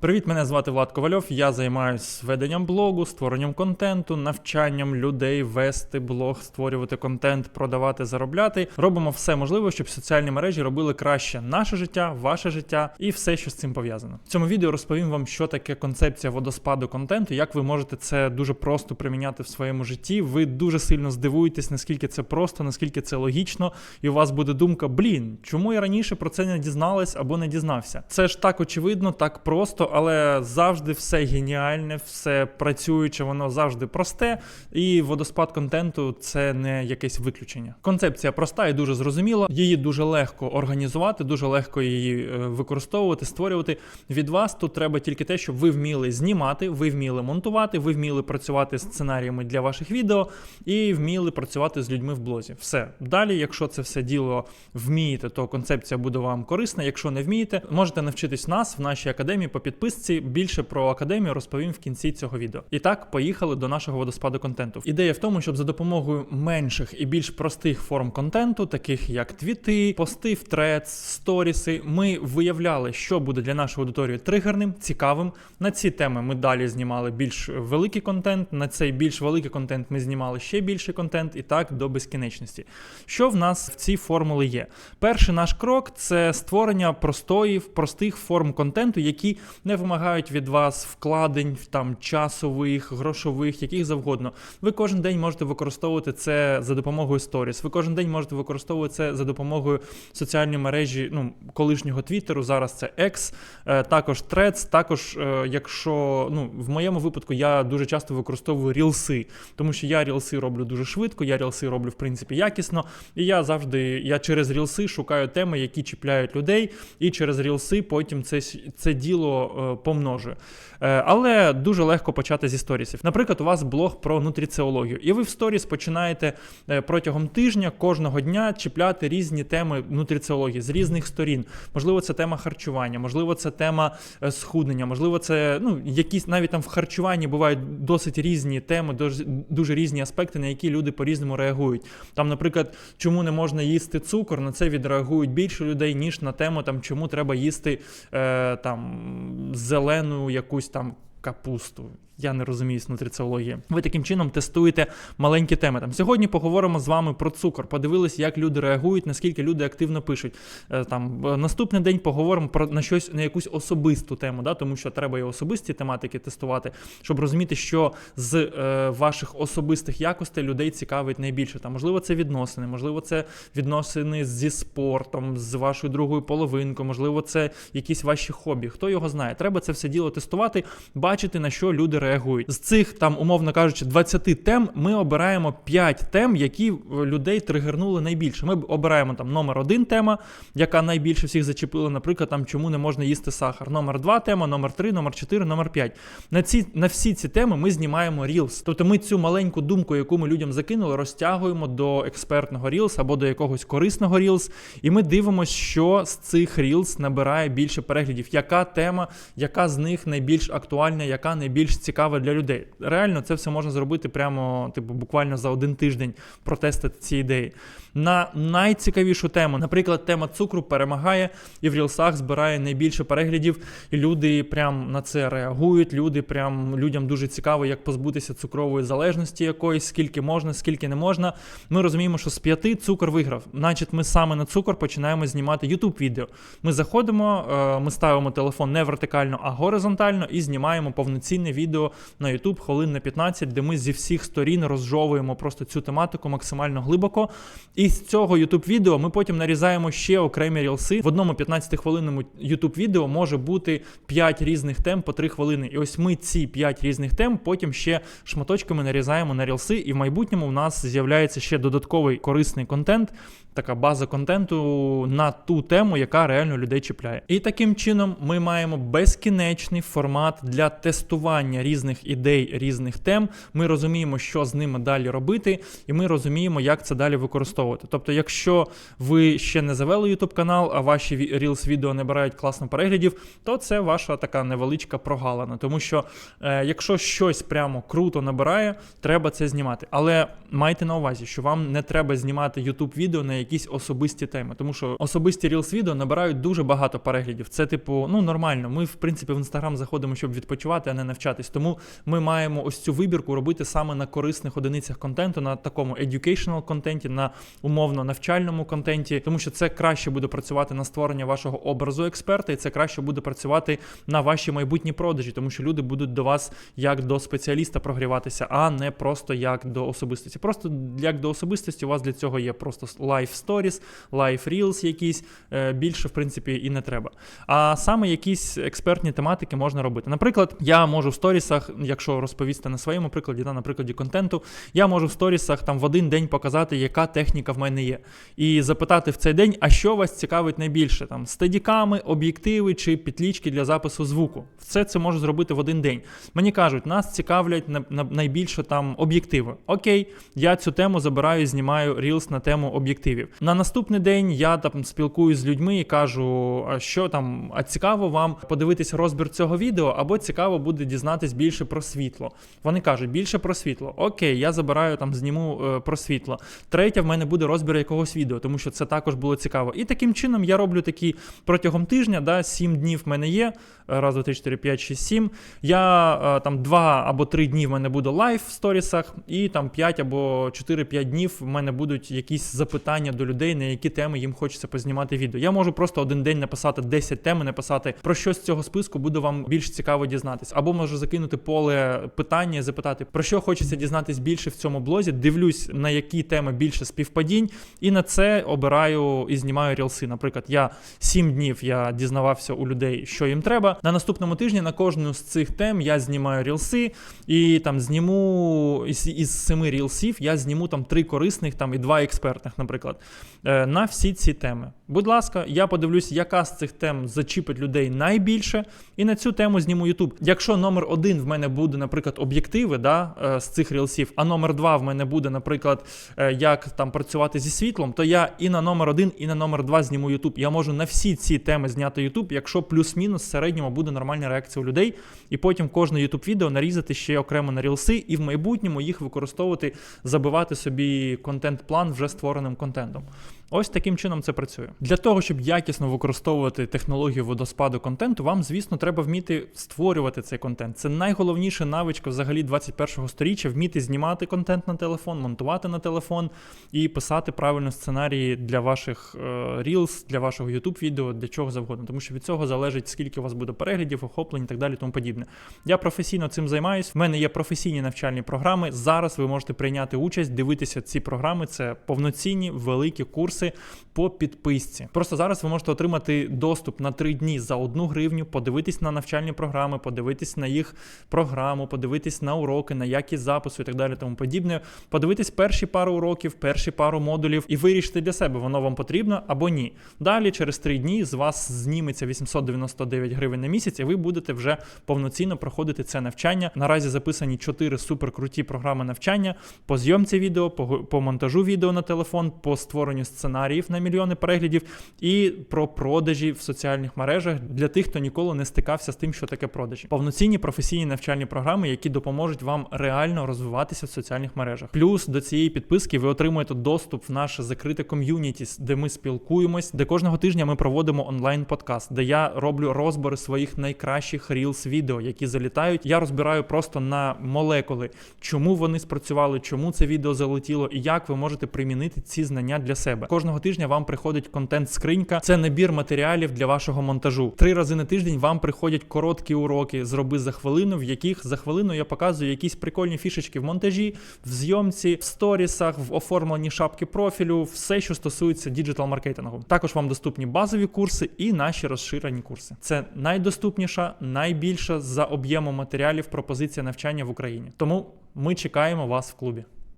Привіт, мене звати Влад Ковальов. Я займаюся веденням блогу, створенням контенту, навчанням людей вести блог, створювати контент, продавати, заробляти. Робимо все можливе, щоб соціальні мережі робили краще наше життя, ваше життя і все, що з цим пов'язано. В цьому відео розповім вам, що таке концепція водоспаду контенту, як ви можете це дуже просто приміняти в своєму житті. Ви дуже сильно здивуєтесь, наскільки це просто, наскільки це логічно, і у вас буде думка: блін, чому я раніше про це не дізналась або не дізнався? Це ж так очевидно, так просто але завжди все геніальне, все працююче, воно завжди просте. І водоспад контенту це не якесь виключення. Концепція проста і дуже зрозуміла. Її дуже легко організувати, дуже легко її е, використовувати, створювати. Від вас тут треба тільки те, щоб ви вміли знімати, ви вміли монтувати, ви вміли працювати з сценаріями для ваших відео і вміли працювати з людьми в блозі. Все далі, якщо це все діло вмієте, то концепція буде вам корисна. Якщо не вмієте, можете навчитись нас в нашій академії по підписці. Більше про академію розповім в кінці цього відео. І так, поїхали до нашого водоспаду контенту. Ідея в тому, щоб за допомогою менших і більш простих форм контенту, таких як твіти, пости в трец, сторіси, ми виявляли, що буде для нашої аудиторії тригерним, цікавим. На ці теми ми далі знімали більш великий контент. На цей більш великий контент ми знімали ще більший контент, і так до безкінечності. Що в нас в цій формулі є? Перший наш крок це створення простої, простих форм контенту, які не вимагають від вас вкладень там часових, грошових, яких завгодно. Ви кожен день можете використовувати це за допомогою сторіс. Ви кожен день можете використовувати це за допомогою соціальної мережі, ну колишнього Твіттеру. Зараз це X, е, також Threads, Також, е, якщо ну в моєму випадку я дуже часто використовую рілси, тому що я рілси роблю дуже швидко, я рілси роблю в принципі якісно. І я завжди я через рілси шукаю теми, які чіпляють людей, і через рілси потім це, це діло помножую. Е, але дуже легко почати зі сторісів. Наприклад, у вас блог про нутриціологію, і ви в сторіс починаєте е, протягом тижня кожного дня чіпляти різні теми нутриціології з різних сторін. Можливо, це тема харчування, можливо, це тема е, схуднення, можливо, це ну якісь навіть там в харчуванні бувають досить різні теми, дуже різні аспекти, на які люди по-різному реагують. Там, наприклад, чому не можна їсти цукор, на це відреагують більше людей, ніж на тему там, чому треба їсти е, там зелену якусь там капусту. Я не розумію з нутриціології. Ви таким чином тестуєте маленькі теми. Там сьогодні поговоримо з вами про цукор. Подивились, як люди реагують, наскільки люди активно пишуть. Е, Там е, наступний день поговоримо про на щось на якусь особисту тему, да, тому що треба і особисті тематики тестувати, щоб розуміти, що з е, ваших особистих якостей людей цікавить найбільше. Там можливо, це відносини, можливо, це відносини зі спортом, з вашою другою половинкою, можливо, це якісь ваші хобі. Хто його знає? Треба це все діло тестувати, бачити на що люди реагують. З цих там, умовно кажучи, 20 тем ми обираємо 5 тем, які людей тригернули найбільше. Ми обираємо там номер один тема, яка найбільше всіх зачепила, наприклад, там чому не можна їсти сахар. Номер 2 тема, номер 3, номер 4, номер 5. На ці на всі ці теми ми знімаємо Reels. Тобто ми цю маленьку думку, яку ми людям закинули, розтягуємо до експертного Reels або до якогось корисного Reels, і ми дивимося, що з цих Reels набирає більше переглядів, яка тема, яка з них найбільш актуальна, яка найбільш цікава для людей. Реально, це все можна зробити прямо, типу, буквально за один тиждень протестити ці ідеї. На найцікавішу тему, наприклад, тема цукру перемагає і в рілсах збирає найбільше переглядів, і люди прям на це реагують. Люди прям людям дуже цікаво, як позбутися цукрової залежності якоїсь, скільки можна, скільки не можна. Ми розуміємо, що з п'яти цукор виграв. Значить, ми саме на цукор починаємо знімати youtube відео. Ми заходимо, е, ми ставимо телефон не вертикально, а горизонтально і знімаємо повноцінне відео на YouTube хвилин на 15, де ми зі всіх сторін розжовуємо просто цю тематику максимально глибоко. І з цього youtube відео ми потім нарізаємо ще окремі рілси. В одному 15-хвилинному youtube відео може бути 5 різних тем по 3 хвилини. І ось ми ці 5 різних тем потім ще шматочками нарізаємо на рілси, і в майбутньому в нас з'являється ще додатковий корисний контент, така база контенту на ту тему, яка реально людей чіпляє. І таким чином ми маємо безкінечний формат для тестування різних ідей, різних тем. Ми розуміємо, що з ними далі робити, і ми розуміємо, як це далі використовувати. Тобто, якщо ви ще не завели YouTube канал, а ваші Reels відео не бирають класно переглядів, то це ваша така невеличка прогалина. Тому що е, якщо щось прямо круто набирає, треба це знімати. Але майте на увазі, що вам не треба знімати YouTube відео, на якісь особисті теми, тому що особисті Reels відео набирають дуже багато переглядів. Це, типу, ну нормально. Ми, в принципі, в інстаграм заходимо, щоб відпочивати, а не навчатись. Тому ми маємо ось цю вибірку робити саме на корисних одиницях контенту, на такому educational контенті, на умовно навчальному контенті, тому що це краще буде працювати на створення вашого образу експерта, і це краще буде працювати на ваші майбутні продажі, тому що люди будуть до вас як до спеціаліста прогріватися, а не просто як до особистості. Просто як до особистості у вас для цього є просто live stories, live reels якісь е, більше, в принципі, і не треба. А саме якісь експертні тематики можна робити. Наприклад, я можу в сторісах, якщо розповісти на своєму прикладі, та на прикладі контенту, я можу в сторісах там в один день показати, яка техніка в мене є, і запитати в цей день, а що вас цікавить найбільше? Там стедіками, об'єктиви чи петлічки для запису звуку. Все це можу зробити в один день. Мені кажуть, нас цікавлять на, на найбільше там об'єктиви. Окей, я цю тему забираю, знімаю рілс на тему об'єктивів. На наступний день я там спілкуюсь з людьми і кажу, а що там, а цікаво вам подивитись розбір цього відео, або цікаво буде дізнатись більше про світло. Вони кажуть, більше про світло. Окей, я забираю там, зніму е, про світло. Третє, в мене буде розбір якогось відео, тому що це також було цікаво. І таким чином я роблю такі протягом тижня, да, 7 днів в мене є. Раз, два, три, чотири, п'ять, шість, сім. Я е, там два або три дні в мене буде лайв в сторісах, і там 5 або 4-5 днів в мене будуть якісь запитання до людей, на які теми їм хочеться познімати відео. Я можу просто один день написати 10 тем написати про що з цього списку буде вам більш цікаво дізнатись. Або можу закинути поле питання запитати, про що хочеться дізнатись більше в цьому блозі. Дивлюсь, на які теми більше співпадінь, і на це обираю і знімаю рілси. Наприклад, я 7 днів я дізнавався у людей, що їм треба. На наступному тижні на кожну з цих тем я знімаю рілси, і там зніму із, із семи рілсів я зніму там три корисних там і два експертних, наприклад, е, на всі ці теми. Будь ласка, я подивлюсь, яка з цих тем зачіпить людей найбільше, і на цю тему зніму YouTube. Якщо номер один в мене буде, наприклад, об'єктиви да, е, з цих рілсів, а номер два в мене буде, наприклад, е, як там працювати зі світлом, то я і на номер один, і на номер два зніму YouTube. Я можу на всі ці теми зняти YouTube, якщо плюс-мінус в середньому буде нормальна реакція у людей, і потім кожне YouTube відео нарізати ще окремо на рілси, і в майбутньому їх використовувати, забивати собі контент-план вже створеним контентом. Ось таким чином це працює. Для того, щоб якісно використовувати технологію водоспаду контенту, вам, звісно, треба вміти створювати цей контент. Це найголовніша навичка взагалі 21-го сторіччя вміти знімати контент на телефон, монтувати на телефон і писати правильно сценарії для ваших е, Reels, для вашого YouTube відео, для чого завгодно. Тому що від цього залежить, скільки у вас буде переглядів, охоплень і так далі, тому подібне. Я професійно цим займаюсь. В мене є професійні навчальні програми. Зараз ви можете прийняти участь, дивитися ці програми. Це повноцінні великі курси по підписці. Просто зараз ви можете отримати доступ на три дні за одну гривню, подивитись на навчальні програми, подивитись на їх програму, подивитись на уроки, на якість запису і так далі, тому подібне. Подивитись перші пару уроків, перші пару модулів і вирішити для себе, воно вам потрібно або ні. Далі, через три дні, з вас зніметься 899 гривень на місяць, і ви будете вже повноцінно проходити це навчання. Наразі записані чотири суперкруті програми навчання по зйомці відео, по, по монтажу відео на телефон, по створенню сценаріїв на мільйони переглядів, і про продажі в соціальних мережах для тих, хто ніколи не стикався з тим, що таке продажі. Повноцінні професійні навчальні програми, які допоможуть вам реально розвиватися в соціальних мережах. Плюс до цієї підписки ви отримуєте доступ в наше закрите ком'юніті, де ми спілкуємось, де кожного тижня ми проводимо онлайн-подкаст, де я роблю розбори своїх найкращих reels відео, які залітають. Я розбираю просто на молекули, чому вони спрацювали, чому це відео залетіло, і як ви можете примінити ці знання для себе. Кожного тижня вам приходить контент-скринька. Це набір матеріалів для вашого монтажу. Три рази на тиждень вам приходять короткі уроки. Зроби за хвилину, в яких за хвилину я показую якісь прикольні фішечки в монтажі, в зйомці, в сторісах, в оформленні шапки профілю, все, що стосується діджитал-маркетингу. Також вам доступні базові курси і наші розширені курси. Це найдоступніша, найбільша за об'ємом матеріалів пропозиція навчання в Україні. Тому ми чекаємо вас в клубі.